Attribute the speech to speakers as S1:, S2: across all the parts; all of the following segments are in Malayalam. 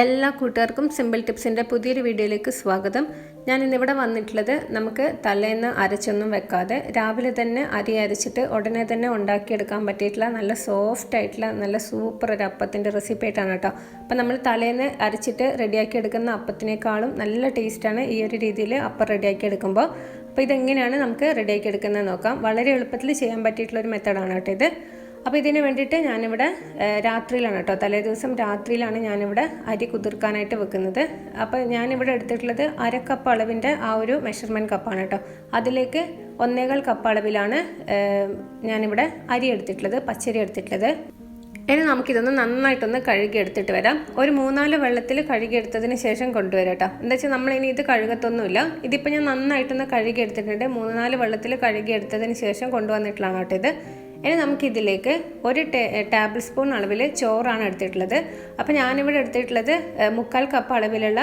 S1: എല്ലാ കൂട്ടുകാർക്കും സിമ്പിൾ ടിപ്സിന്റെ പുതിയൊരു വീഡിയോയിലേക്ക് സ്വാഗതം. ഞാൻ ഇന്നിവിടെ വന്നിട്ടുള്ളത് നമുക്ക് തലേന്ന് അരച്ചൊന്നും വെക്കാതെ രാവിലെ തന്നെ അരി അരച്ചിട്ട് ഉടനെ തന്നെ ഉണ്ടാക്കിയെടുക്കാൻ പറ്റിയിട്ടുള്ള നല്ല സോഫ്റ്റ് ആയിട്ടുള്ള നല്ല സൂപ്പർ ഒരു അപ്പത്തിന്റെ റെസിപ്പി ആയിട്ടാണ് കേട്ടോ. അപ്പം നമ്മൾ തലേന്ന് അരച്ചിട്ട് റെഡിയാക്കി എടുക്കുന്ന അപ്പത്തിനേക്കാളും നല്ല ടേസ്റ്റാണ് ഈ ഒരു രീതിയിൽ അപ്പം റെഡിയാക്കി എടുക്കുമ്പോൾ അപ്പോൾ ഇതെങ്ങനെയാണ് നമുക്ക് റെഡിയാക്കി എടുക്കുന്നത് നോക്കാം. വളരെ എളുപ്പത്തിൽ ചെയ്യാൻ പറ്റിയിട്ടുള്ള ഒരു മെത്തഡാണ് കേട്ടോ ഇത്. അപ്പോൾ ഇതിന് വേണ്ടിയിട്ട് ഞാനിവിടെ രാത്രിയിലാണ് കേട്ടോ. തലേ ദിവസം രാത്രിയിലാണ് ഞാനിവിടെ അരി കുതിർക്കാനായിട്ട് വെക്കുന്നത്. അപ്പോൾ ഞാനിവിടെ എടുത്തിട്ടുള്ളത് അര കപ്പ് അളവിന്റെ ആ ഒരു മെഷർമെന്റ് കപ്പാണ് കേട്ടോ. അതിലേക്ക് ഒന്നേകാൽ കപ്പ് അളവിലാണ് ഞാനിവിടെ അരി എടുത്തിട്ടുള്ളത് പച്ചരി എടുത്തിട്ടുള്ളത്. ഇനി നമുക്കിതൊന്ന് നന്നായിട്ടൊന്ന് കഴുകി എടുത്തിട്ട് വരാം. ഒരു മൂന്നാൽ വെള്ളത്തിൽ കഴുകി എടുത്തതിന് ശേഷം കൊണ്ടുവരാം കേട്ടോ. എന്താ വെച്ചാൽ നമ്മൾ ഇനി ഇത് കഴുകത്തൊന്നുമില്ല. ഇതിപ്പോൾ ഞാൻ നന്നായിട്ടൊന്ന് കഴുകി എടുത്തിട്ടുണ്ട്. മൂന്ന് നാല് വെള്ളത്തിൽ കഴുകി എടുത്തതിന് ശേഷം കൊണ്ടുവന്നിട്ടുള്ളതാണ് കേട്ടോ ഇത്. ഇനി നമുക്കിതിലേക്ക് ഒരു ടേബിൾ സ്പൂൺ അളവിൽ ചോറാണ് എടുത്തിട്ടുള്ളത്. അപ്പോൾ ഞാനിവിടെ എടുത്തിട്ടുള്ളത് മുക്കാൽ കപ്പ് അളവിലുള്ള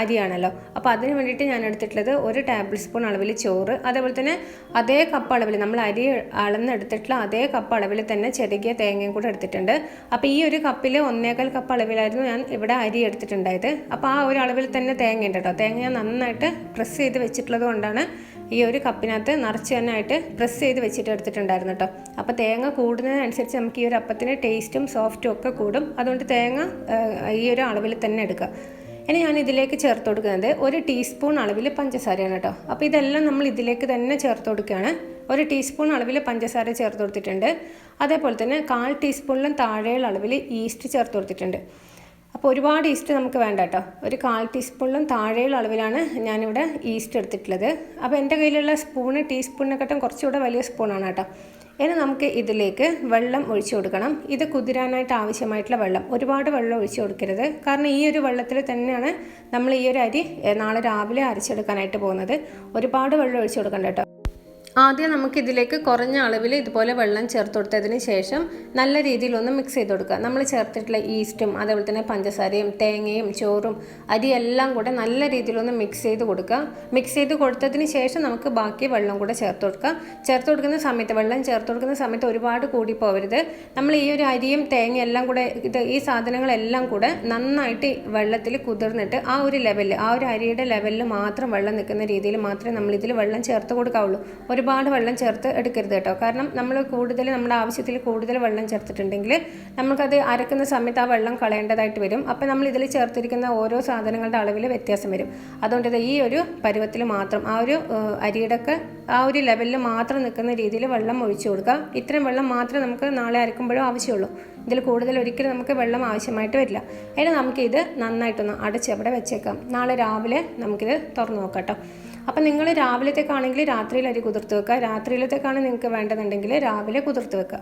S1: അരിയാണല്ലോ. അപ്പോൾ അതിന് വേണ്ടിയിട്ട് ഞാൻ എടുത്തിട്ടുള്ളത് ഒരു ടേബിൾ സ്പൂൺ അളവിൽ ചോറ്. അതേപോലെ തന്നെ അതേ കപ്പ് അളവിൽ നമ്മൾ അരി അളന്നെടുത്തിട്ടുള്ള അതേ കപ്പ് അളവിൽ തന്നെ ചെറുകിയ തേങ്ങയും കൂടെ എടുത്തിട്ടുണ്ട്. അപ്പോൾ ഈ ഒരു കപ്പിൽ ഒന്നേകാൽ കപ്പ് അളവിലായിരുന്നു ഞാൻ ഇവിടെ അരി എടുത്തിട്ടുണ്ടായത്. അപ്പോൾ ആ ഒരു അളവിൽ തന്നെ തേങ്ങ ഉണ്ട് കേട്ടോ. തേങ്ങ ഞാൻ നന്നായിട്ട് പ്രസ് ചെയ്ത് വെച്ചിട്ടുള്ളത് കൊണ്ടാണ് ഈ ഒരു കപ്പിനകത്ത് നിറച്ച് തന്നെ ആയിട്ട് പ്രസ് ചെയ്ത് വെച്ചിട്ട് എടുത്തിട്ടുണ്ടായിരുന്നു കേട്ടോ അപ്പോൾ തേങ്ങ കൂടുന്നതിനനുസരിച്ച് നമുക്ക് ഈ ഒരു അപ്പത്തിന് ടേസ്റ്റും സോഫ്റ്റും ഒക്കെ കൂടും. അതുകൊണ്ട് തേങ്ങ ഈ ഒരു അളവിൽ തന്നെ എടുക്കുക. ഇനി ഞാൻ ഇതിലേക്ക് ചേർത്ത് കൊടുക്കുന്നത് ഒരു ടീസ്പൂൺ അളവിൽ പഞ്ചസാരയാണ് കേട്ടോ അപ്പോൾ ഇതെല്ലാം നമ്മൾ ഇതിലേക്ക് തന്നെ ചേർത്ത് കൊടുക്കുകയാണ്. ഒരു ടീസ്പൂൺ അളവിൽ പഞ്ചസാര ചേർത്ത് കൊടുത്തിട്ടുണ്ട്. അതേപോലെ തന്നെ കാൽ ടീസ്പൂണിലും താഴെയുള്ള അളവിൽ ഈസ്റ്റ് ചേർത്ത് കൊടുത്തിട്ടുണ്ട്. അപ്പോൾ ഒരുപാട് ഈസ്റ്റ് നമുക്ക് വേണ്ട കേട്ടോ. ഒരു കാൽ ടീസ്പൂണിലും താഴെയുള്ള അളവിലാണ് ഞാനിവിടെ ഈസ്റ്റ് എടുത്തിട്ടുള്ളത്. അപ്പോൾ എന്റെ കയ്യിലുള്ള സ്പൂണ് ടീസ്പൂണിനെക്കാട്ടും കുറച്ചുകൂടെ വലിയ സ്പൂണാണ് കേട്ടോ. ഇനി നമുക്ക് ഇതിലേക്ക് വെള്ളം ഒഴിച്ചു കൊടുക്കണം. ഇത് കുതിരാനായിട്ട് ആവശ്യമായിട്ടുള്ള വെള്ളം. ഒരുപാട് വെള്ളം ഒഴിച്ചു കൊടുക്കരുത്. കാരണം ഈ ഒരു വെള്ളത്തിൽ തന്നെയാണ് നമ്മൾ ഈ ഒരു അരി നാളെ രാവിലെ അരച്ചെടുക്കാനായിട്ട് പോകുന്നത്. ഒരുപാട് വെള്ളം ഒഴിച്ചു കൊടുക്കണ്ട ആദ്യം നമുക്ക് ഇതിലേക്ക് കുറഞ്ഞ അളവിൽ ഇതുപോലെ വെള്ളം ചേർത്ത് കൊടുത്തതിന് ശേഷം നല്ല രീതിയിൽ ഒന്ന് മിക്സ് ചെയ്ത് കൊടുക്കുക. നമ്മൾ ചേർത്തിട്ടുള്ള ഈസ്റ്റും അതേപോലെ തന്നെ പഞ്ചസാരയും തേങ്ങയും ചോറും അരിയെല്ലാം കൂടെ നല്ല രീതിയിലൊന്ന് മിക്സ് ചെയ്ത് കൊടുക്കുക. മിക്സ് ചെയ്ത് കൊടുത്തതിന് ശേഷം നമുക്ക് ബാക്കി വെള്ളം കൂടെ ചേർത്ത് കൊടുക്കുക. ചേർത്ത് കൊടുക്കുന്ന സമയത്ത് വെള്ളം ചേർത്ത് കൊടുക്കുന്ന സമയത്ത് ഒരുപാട് കൂടി പോകരുത് നമ്മൾ ഈ ഒരു അരിയും തേങ്ങയും എല്ലാം കൂടെ ഇത് ഈ സാധനങ്ങളെല്ലാം കൂടെ നന്നായിട്ട് വെള്ളത്തിൽ കുതിർന്നിട്ട് ആ ഒരു ലെവലിൽ ആ ഒരു അരിയുടെ ലെവലിൽ മാത്രം വെള്ളം നിൽക്കുന്ന രീതിയിൽ മാത്രമേ നമ്മൾ ഇതിൽ വെള്ളം ചേർത്ത് കൊടുക്കാവുള്ളൂ. ഒരുപാട് വെള്ളം ചേർത്ത് എടുക്കരുത് കേട്ടോ. കാരണം നമ്മൾ കൂടുതൽ നമ്മുടെ ആവശ്യത്തിൽ കൂടുതൽ വെള്ളം ചേർത്തിട്ടുണ്ടെങ്കിൽ നമുക്കത് അരക്കുന്ന സമയത്ത് ആ വെള്ളം കളയേണ്ടതായിട്ട് വരും. അപ്പോൾ നമ്മൾ ഇതിൽ ചേർത്തിരിക്കുന്ന ഓരോ സാധനങ്ങളുടെ അളവിൽ വ്യത്യാസം വരും. അതുകൊണ്ട് ഈ ഒരു പരുവത്തിൽ മാത്രം ആ ഒരു ഏഹ്, അരിയുടെ ആ ഒരു ലെവലിൽ മാത്രം നിൽക്കുന്ന രീതിയിൽ വെള്ളം ഒഴിച്ചു കൊടുക്കുക. ഇത്രയും വെള്ളം മാത്രമേ നമുക്ക് നാളെ അരക്കുമ്പോഴും ആവശ്യമുള്ളൂ. ഇതിൽ കൂടുതൽ ഒരിക്കലും നമുക്ക് വെള്ളം ആവശ്യമായിട്ട് വരില്ല. അതിന് നമുക്കിത് നന്നായിട്ടൊന്ന് അടച്ച് അവിടെ വെച്ചേക്കാം. നാളെ രാവിലെ നമുക്കിത് തുറന്നു നോക്കാം കേട്ടോ. അപ്പം നിങ്ങൾ രാവിലത്തേക്കാണെങ്കിൽ രാത്രിയിൽ അരി കുതിർത്ത് വെക്കുക. രാത്രിയിലത്തേക്കാണ് നിങ്ങൾക്ക് വേണ്ടതുണ്ടെങ്കിൽ രാവിലെ കുതിർത്ത് വെക്കുക.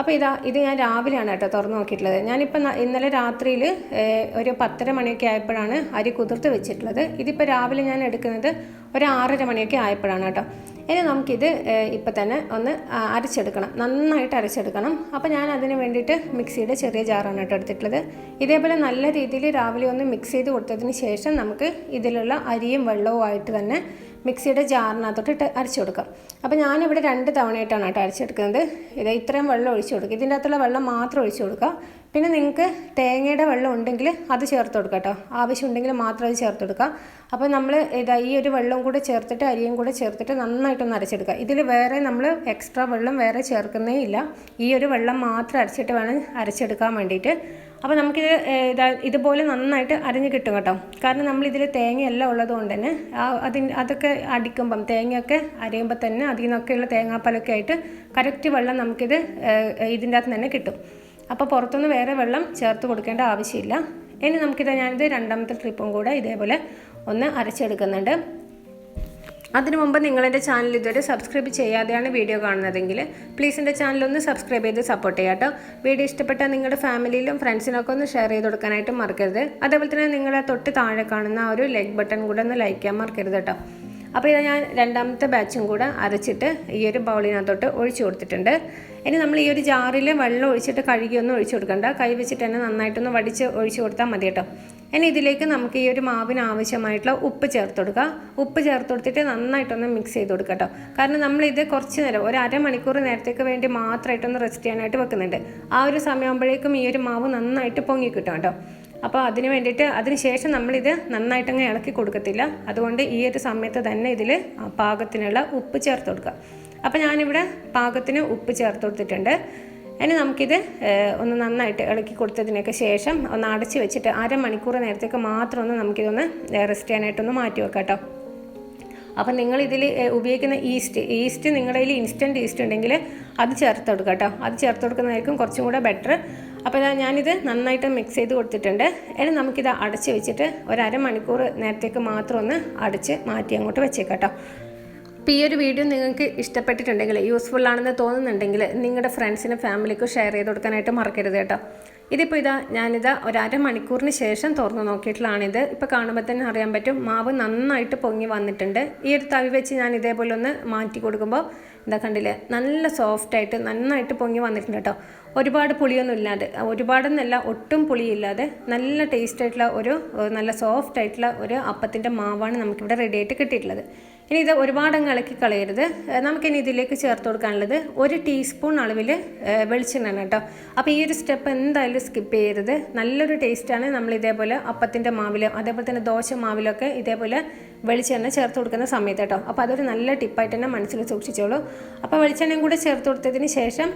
S1: അപ്പോൾ ഇതാ ഇത് ഞാൻ രാവിലെയാണ് കേട്ടോ തുറന്ന് നോക്കിയിട്ടുള്ളത്. ഞാനിപ്പോൾ ഇന്നലെ രാത്രിയിൽ ഒരു പത്തര മണിയൊക്കെ ആയപ്പോഴാണ് അരി കുതിർത്ത് വെച്ചിട്ടുള്ളത്. ഇതിപ്പോൾ രാവിലെ ഞാൻ എടുക്കുന്നത് ഒരു ആറര മണിയൊക്കെ ആയപ്പോഴാണ് കേട്ടോ. ഇനി നമുക്കിത് ഇപ്പം തന്നെ ഒന്ന് അരച്ചെടുക്കണം. നന്നായിട്ട് അരച്ചെടുക്കണം. അപ്പോൾ ഞാൻ അതിന് വേണ്ടിയിട്ട് മിക്സിയുടെ ചെറിയ ജാറാണ് കേട്ടോ എടുത്തിട്ടുള്ളത്. ഇതേപോലെ നല്ല രീതിയിൽ രാവിലെ ഒന്ന് മിക്സ് ചെയ്ത് കൊടുത്തതിന് ശേഷം നമുക്ക് ഇതിലുള്ള അരിയും വെള്ളവും ആയിട്ട് തന്നെ മിക്സിയുടെ ജാറിനകത്തോട്ട് അരച്ചു കൊടുക്കാം. അപ്പോൾ ഞാനിവിടെ രണ്ട് തവണയായിട്ടാണ് കേട്ടോ അരച്ചെടുക്കുന്നത്. ഇത് ഇത്രയും വെള്ളം ഒഴിച്ചു കൊടുക്കുക. ഇതിന്റെ അകത്തുള്ള വെള്ളം മാത്രം ഒഴിച്ചു കൊടുക്കുക. പിന്നെ നിങ്ങൾക്ക് തേങ്ങയുടെ വെള്ളം ഉണ്ടെങ്കിൽ അത് ചേർത്ത് കൊടുക്കുക കേട്ടോ. ആവശ്യമുണ്ടെങ്കിൽ മാത്രം അത് ചേർത്ത് കൊടുക്കുക അപ്പോൾ നമ്മൾ ഇതാ ഈ ഒരു വെള്ളവും കൂടെ ചേർത്തിട്ട് അരിയും കൂടെ ചേർത്തിട്ട് നന്നായിട്ടൊന്ന് അരച്ചെടുക്കുക. ഇതിൽ വേറെ നമ്മൾ എക്സ്ട്രാ വെള്ളം വേറെ ചേർക്കുന്നേ ഇല്ല. ഈ ഒരു വെള്ളം മാത്രം അരച്ചിട്ട് വേണം അരച്ചെടുക്കാൻ വേണ്ടിയിട്ട്. അപ്പോൾ നമുക്കിത് ഇതാ ഇതുപോലെ നന്നായിട്ട് അരഞ്ഞ് കിട്ടും കേട്ടോ. കാരണം നമ്മളിതിൽ തേങ്ങയെല്ലാം ഉള്ളത് കൊണ്ട് തന്നെ അതിന് അതൊക്കെ അടിക്കുമ്പം തേങ്ങയൊക്കെ അരയുമ്പോൾ തന്നെ അതിൽ നിന്നൊക്കെയുള്ള തേങ്ങാപ്പാലൊക്കെ ആയിട്ട് കറക്റ്റ് വെള്ളം നമുക്കിത് ഇതിന്റെ അകത്ത് തന്നെ കിട്ടും. അപ്പോൾ പുറത്തുനിന്ന് വേറെ വെള്ളം ചേർത്ത് കൊടുക്കേണ്ട ആവശ്യമില്ല. ഇനി നമുക്കിത് ഞാനിത് രണ്ടാമത്തെ ട്രിപ്പും കൂടെ ഇതേപോലെ ഒന്ന് അരച്ചെടുക്കുന്നുണ്ട്. അതിനു മുമ്പ് നിങ്ങളെന്റെ ചാനൽ ഇതുവരെ സബ്സ്ക്രൈബ് ചെയ്യാതെയാണ് വീഡിയോ കാണുന്നതെങ്കിൽ പ്ലീസ് എന്റെ ചാനൽ ഒന്ന് സബ്സ്ക്രൈബ് ചെയ്ത് സപ്പോർട്ട് ചെയ്യാം കേട്ടോ വീഡിയോ ഇഷ്ടപ്പെട്ടാൽ നിങ്ങളുടെ ഫാമിലിയിലും ഫ്രണ്ട്സിനൊക്കെ ഒന്ന് ഷെയർ ചെയ്ത് കൊടുക്കാനായിട്ട് മറക്കരുത്. അതേപോലെ തന്നെ നിങ്ങളെ തൊട്ട് താഴെ കാണുന്ന ആ ഒരു ലൈക്ക് ബട്ടൺ കൂടെ ഒന്ന് ലൈക്ക് ചെയ്യാൻ മറക്കരുത് കേട്ടോ അപ്പോൾ ഇത് ഞാൻ രണ്ടാമത്തെ ബാച്ചും കൂടെ അരച്ചിട്ട് ഈ ഒരു ബൗളിനകത്തോട്ട് ഒഴിച്ചു കൊടുത്തിട്ടുണ്ട്. ഇനി നമ്മൾ ഈ ഒരു ജാറിൽ വെള്ളം ഒഴിച്ചിട്ട് കഴുകിയൊന്നും ഒഴിച്ചു കൊടുക്കണ്ട. കൈ വെച്ചിട്ട് തന്നെ നന്നായിട്ടൊന്ന് വടിച്ച് ഒഴിച്ചു കൊടുത്താൽ മതി കേട്ടോ. ഇനി ഇതിലേക്ക് നമുക്ക് ഈ ഒരു മാവിന് ആവശ്യമായിട്ടുള്ള ഉപ്പ് ചേർത്ത് കൊടുക്കുക ഉപ്പ് ചേർത്ത് കൊടുത്തിട്ട് നന്നായിട്ടൊന്ന് മിക്സ് ചെയ്ത് കൊടുക്കുക കേട്ടോ. കാരണം നമ്മളിത് കുറച്ച് നേരം ഒരു അരമണിക്കൂർ നേരത്തേക്ക് വേണ്ടി മാത്രമായിട്ടൊന്ന് റെസ്റ്റ് ചെയ്യാനായിട്ട് വെക്കുന്നുണ്ട്. ആ ഒരു സമയമാകുമ്പോഴേക്കും ഈ ഒരു മാവ് നന്നായിട്ട് പൊങ്ങി കിട്ടും കേട്ടോ. അപ്പോൾ അതിന് വേണ്ടിയിട്ട് അതിന് ശേഷം നമ്മളിത് നന്നായിട്ടങ്ങ് ഇളക്കി കൊടുക്കത്തില്ല. അതുകൊണ്ട് ഈ ഒരു സമയത്ത് തന്നെ ഇതിൽ പാകത്തിനുള്ള ഉപ്പ് ചേർത്ത് കൊടുക്കുക. അപ്പോൾ ഞാനിവിടെ പാകത്തിന് ഉപ്പ് ചേർത്ത് കൊടുത്തിട്ടുണ്ട്. ഇനി നമുക്കിത് ഒന്ന് നന്നായിട്ട് ഇളക്കി കൊടുത്തതിനൊക്കെ ശേഷം ഒന്ന് അടച്ച് വെച്ചിട്ട് അരമണിക്കൂർ നേരത്തേക്ക് മാത്രം ഒന്ന് നമുക്കിതൊന്ന് റെസ്റ്റ് ചെയ്യാനായിട്ടൊന്ന് മാറ്റി വെക്കാം കേട്ടോ. അപ്പം നിങ്ങൾ ഇതിൽ ഉപയോഗിക്കുന്ന ഈസ്റ്റ് ഈസ്റ്റ് നിങ്ങളുടെ ഇൻസ്റ്റന്റ് ഈസ്റ്റ് ഉണ്ടെങ്കിൽ അത് ചേർത്ത് കൊടുക്കുക കേട്ടോ. അത് ചേർത്ത് കൊടുക്കുന്നതായിരിക്കും കുറച്ചും കൂടെ ബെറ്റർ. അപ്പോൾ ഇതാ ഞാനിത് നന്നായിട്ട് മിക്സ് ചെയ്ത് കൊടുത്തിട്ടുണ്ട്. ഇനി നമുക്കിത് അടച്ച് വെച്ചിട്ട് ഒരു നേരത്തേക്ക് മാത്രം ഒന്ന് അടച്ച് മാറ്റി അങ്ങോട്ട് വെച്ചേക്കാം കേട്ടോ അപ്പോൾ ഈ ഒരു വീഡിയോ നിങ്ങൾക്ക് ഇഷ്ടപ്പെട്ടിട്ടുണ്ടെങ്കിൽ യൂസ്ഫുൾ ആണെന്ന് തോന്നുന്നുണ്ടെങ്കിൽ നിങ്ങളുടെ ഫ്രണ്ട്സിനും ഫാമിലിക്കും ഷെയർ ചെയ്ത് കൊടുക്കാനായിട്ട് മറക്കരുത് കേട്ടോ. ഇതിപ്പോൾ ഇതാ ഞാനിതാ ഒരു മണിക്കൂറിന് ശേഷം തുറന്നു നോക്കിയിട്ടുള്ളതാണിത്. ഇപ്പോൾ കാണുമ്പോൾ തന്നെ അറിയാൻ പറ്റും മാവ് നന്നായിട്ട് പൊങ്ങി വന്നിട്ടുണ്ട്. ഈ ഒരു തവി വെച്ച് ഞാൻ ഇതേപോലെ ഒന്ന് മാറ്റി കൊടുക്കുമ്പോൾ ഇതാ കണ്ടില്ലേ? നല്ല സോഫ്റ്റായിട്ട് നന്നായിട്ട് പൊങ്ങി വന്നിട്ടുണ്ട് കേട്ടോ. ഒരുപാട് പുളിയൊന്നും ഇല്ലാതെ ഒരുപാടെന്നല്ല ഒട്ടും പുളിയില്ലാതെ നല്ല ടേസ്റ്റ് ആയിട്ടുള്ള ഒരു നല്ല സോഫ്റ്റ് ആയിട്ടുള്ള ഒരു അപ്പത്തിന്റെ മാവാണ് നമുക്കിവിടെ റെഡി ആയിട്ട് കിട്ടിയിട്ടുള്ളത്. ഇനി ഇത് ഒരുപാട് അങ്ങ് ഇളക്കി കളയരുത്. നമുക്കിനി ഇതിലേക്ക് ചേർത്ത് കൊടുക്കാനുള്ളത് ഒരു ടീസ്പൂൺ അളവിൽ വെളിച്ചെണ്ണ കേട്ടോ. അപ്പോൾ ഈ ഒരു സ്റ്റെപ്പ് എന്തായാലും സ്കിപ്പ് ചെയ്യരുത്. നല്ലൊരു ടേസ്റ്റാണ് നമ്മൾ ഇതേപോലെ അപ്പത്തിന്റെ മാവിലും അതേപോലെ തന്നെ ദോശ മാവിലൊക്കെ ഇതേപോലെ വെളിച്ചെണ്ണ ചേർത്ത് കൊടുക്കുന്ന സമയത്ത് കേട്ടോ. അപ്പോൾ അതൊരു നല്ല ടിപ്പായിട്ട് തന്നെ മനസ്സിൽ സൂക്ഷിച്ചോളൂ. അപ്പോൾ വെളിച്ചെണ്ണയും കൂടെ ചേർത്ത് കൊടുത്തതിന് ശേഷം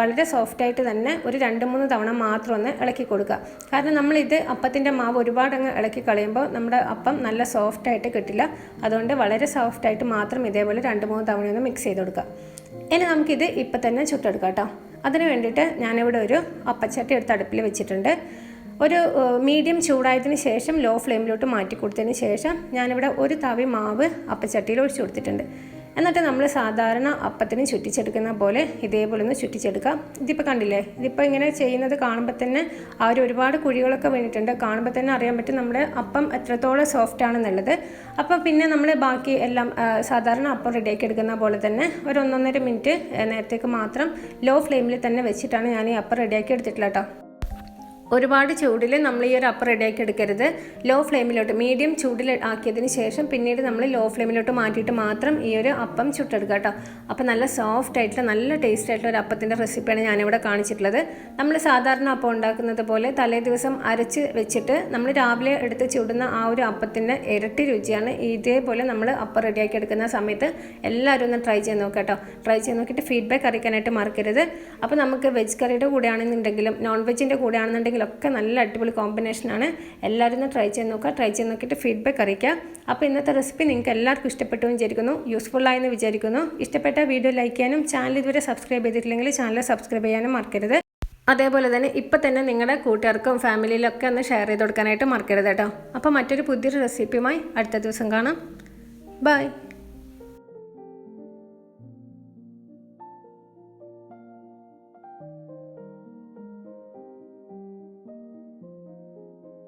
S1: വളരെ വളരെ സോഫ്റ്റായിട്ട് തന്നെ ഒരു രണ്ട് മൂന്ന് തവണ മാത്രം ഒന്ന് ഇളക്കി കൊടുക്കുക. കാരണം നമ്മളിത് അപ്പത്തിന്റെ മാവ് ഒരുപാട് അങ്ങ് ഇളക്കി കളയുമ്പോൾ നമ്മുടെ അപ്പം നല്ല സോഫ്റ്റായിട്ട് കിട്ടില്ല. അതുകൊണ്ട് വളരെ സോഫ്റ്റായിട്ട് മാത്രം ഇതേപോലെ രണ്ട് മൂന്ന് തവണ ഒന്ന് മിക്സ് ചെയ്ത് കൊടുക്കുക. ഇനി നമുക്കിത് ഇപ്പം തന്നെ ചുട്ടെടുക്കാം കേട്ടോ. അതിന് വേണ്ടിയിട്ട് ഞാനിവിടെ ഒരു അപ്പച്ചട്ടി എടുത്ത് അടുപ്പിൽ വെച്ചിട്ടുണ്ട്. ഒരു മീഡിയം ചൂടായതിന് ശേഷം ലോ ഫ്ലെയിമിലോട്ട് മാറ്റി കൊടുത്തതിന് ശേഷം ഞാനിവിടെ ഒരു തവി മാവ് അപ്പച്ചട്ടിയിൽ ഒഴിച്ചു കൊടുത്തിട്ടുണ്ട്. എന്നിട്ട് നമ്മൾ സാധാരണ അപ്പത്തിന് ചുറ്റിച്ചെടുക്കുന്ന പോലെ ഇതേപോലെ ഒന്ന് ചുറ്റിച്ചെടുക്കാം. ഇതിപ്പോൾ കണ്ടില്ലേ? ഇതിപ്പോൾ ഇങ്ങനെ ചെയ്യുന്നത് കാണുമ്പോൾ തന്നെ ഒരു ഒരുപാട് കുഴികളൊക്കെ വീണിട്ടുണ്ട്. കാണുമ്പോൾ തന്നെ അറിയാൻ പറ്റും നമ്മുടെ അപ്പം എത്രത്തോളം സോഫ്റ്റ് ആണെന്നുള്ളത്. അപ്പോൾ പിന്നെ നമ്മൾ ബാക്കി എല്ലാം സാധാരണ അപ്പം റെഡിയാക്കി എടുക്കുന്ന പോലെ തന്നെ ഒരു ഒന്നൊന്നര മിനിറ്റ് നേരത്തേക്ക് മാത്രം ലോ ഫ്ലെയിമിൽ തന്നെ വെച്ചിട്ടാണ് ഞാൻ ഈ അപ്പം റെഡിയാക്കി എടുത്തിട്ടുള്ളത് കേട്ടോ ഒരുപാട് ചൂടിൽ നമ്മൾ ഈ ഒരു അപ്പം റെഡിയാക്കി എടുക്കരുത്. ലോ ഫ്ലെയിമിലോട്ട് മീഡിയം ചൂടിൽ ആക്കിയതിന് ശേഷം പിന്നീട് നമ്മൾ ലോ ഫ്ലെയിമിലോട്ട് മാറ്റിയിട്ട് മാത്രം ഈ ഒരു അപ്പം ചുട്ടെടുക്കുക കേട്ടോ. അപ്പം നല്ല സോഫ്റ്റ് ആയിട്ടുള്ള നല്ല ടേസ്റ്റ് ആയിട്ടുള്ള ഒരു അപ്പത്തിന്റെ റെസിപ്പിയാണ് ഞാനിവിടെ കാണിച്ചിട്ടുള്ളത്. നമ്മൾ സാധാരണ അപ്പം ഉണ്ടാക്കുന്നത് പോലെ തലേ ദിവസം അരച്ച് വെച്ചിട്ട് നമ്മൾ രാവിലെ എടുത്ത് ചുടുന്ന ആ ഒരു അപ്പത്തിന്റെ ഇരട്ടി രുചിയാണ്. ഇതേപോലെ നമ്മൾ അപ്പം റെഡിയാക്കി എടുക്കുന്ന സമയത്ത് എല്ലാവരും ഒന്ന് ട്രൈ ചെയ്ത് നോക്കാം കേട്ടോ. ട്രൈ ചെയ്ത് നോക്കിയിട്ട് ഫീഡ്ബാക്ക് അറിയിക്കാനായിട്ട് മറക്കരുത്. അപ്പോൾ നമുക്ക് വെജ് കറിയുടെ കൂടെയാണെന്നുണ്ടെങ്കിലും നോൺ വെജിന്റെ കൂടെയാണെന്നുണ്ടെങ്കിലും ഒക്കെ നല്ല അടിപൊളി കോമ്പിനേഷനാണ് എല്ലാവരും ഒന്ന് ട്രൈ ചെയ്ത് നോക്കുക. ട്രൈ ചെയ്ത് നോക്കിയിട്ട് ഫീഡ്ബാക്ക് അറിയിക്കുക. അപ്പോൾ ഇന്നത്തെ റെസിപ്പി നിങ്ങൾക്ക് എല്ലാവർക്കും ഇഷ്ടപ്പെട്ടു എന്ന് വിചാരിക്കുന്നു. യൂസ്ഫുൾ ആയെന്ന് വിചാരിക്കുന്നു. ഇഷ്ടപ്പെട്ട വീഡിയോ ലൈക്ക് ചെയ്യാനും ചാനൽ ഇതുവരെ സബ്സ്ക്രൈബ് ചെയ്തിട്ടില്ലെങ്കിൽ ചാനൽ സബ്സ്ക്രൈബ് ചെയ്യാനും മറക്കരുത്. അതേപോലെ തന്നെ ഇപ്പം തന്നെ നിങ്ങളുടെ കൂട്ടുകാർക്കും ഫാമിലിയിലൊക്കെ ഒന്ന് ഷെയർ ചെയ്ത് കൊടുക്കാനായിട്ട് മറക്കരുത് കേട്ടോ. അപ്പോൾ മറ്റൊരു പുതിയൊരു റെസിപ്പിയുമായി അടുത്ത ദിവസം കാണാം. ബൈ